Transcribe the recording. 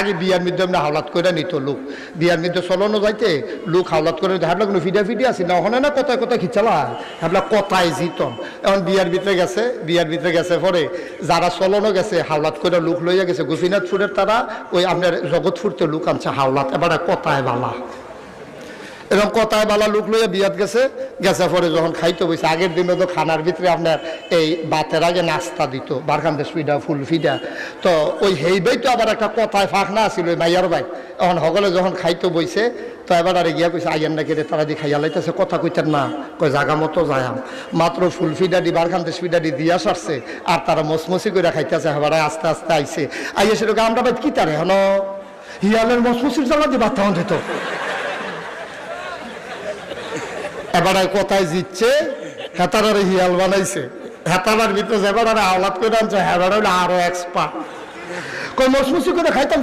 আগে বিয়ার মধ্যে আমরা হাওলাত করে নিত লোক। বিয়ার মধ্যে চলনো যাইতে, লোক হাওলাত করে হাবলা কোনো ফিডা ফিডি আছে না ওখানে না কথায় কথা খিচালা হাবলা কথায় জিতন এখন বিয়ার ভিতরে গেছে, বিয়ার ভিতরে গেছে পরে যারা চলনো গেছে, হাওলাত করে লোক লইয়া গেছে। গোপীনাথপুরের তারা ওই আপনার জগৎপুরতে লোক আনছে হাওলাত, এবার কথায় বালা। এরকম কথায় বালা লোক লইয়া বিয়াত গেছে গেছে পরে যখন খাইতে বসে আগের দিনে তো খানার ভিতরে আপনার এই বাতের আগে নাস্তা দিত বারখান্তে ফিডা ফুল ফিডা। তো ওই হেইবেই তো আবার একটা কথায় ফাঁক না আছিল, ওই মাইয়ার ভাই। এখন সকলে যখন খাইতে বইছে, তো এবার আর গিয়া কইছে আইয়ান নাকি রে, তারা দি খাইয়া লাইতেছে, কথা কইতেন না। কই জাগা মতো যায়াম মাত্র ফুল ফিডা দি বারখান্তে ফিডা দি দিয়া সারছে, আর তারা মসমসি করে খাইতেছে এবার আস্তে আস্তে আইছে। আইয়া সেটাকে আমরা ভাই কি তারে হন হিয়ালের মসমসির জ্বালা দি বার্তা দিত। এবার কোথায় জিতছে? হেতারারে হিয়াল বানাইছে। হেতারার ভিতরে এবার আওলাদ করে আনছে, হেবার হলো আরও এক্সপার্ট কই মসমসি করে খাইতাম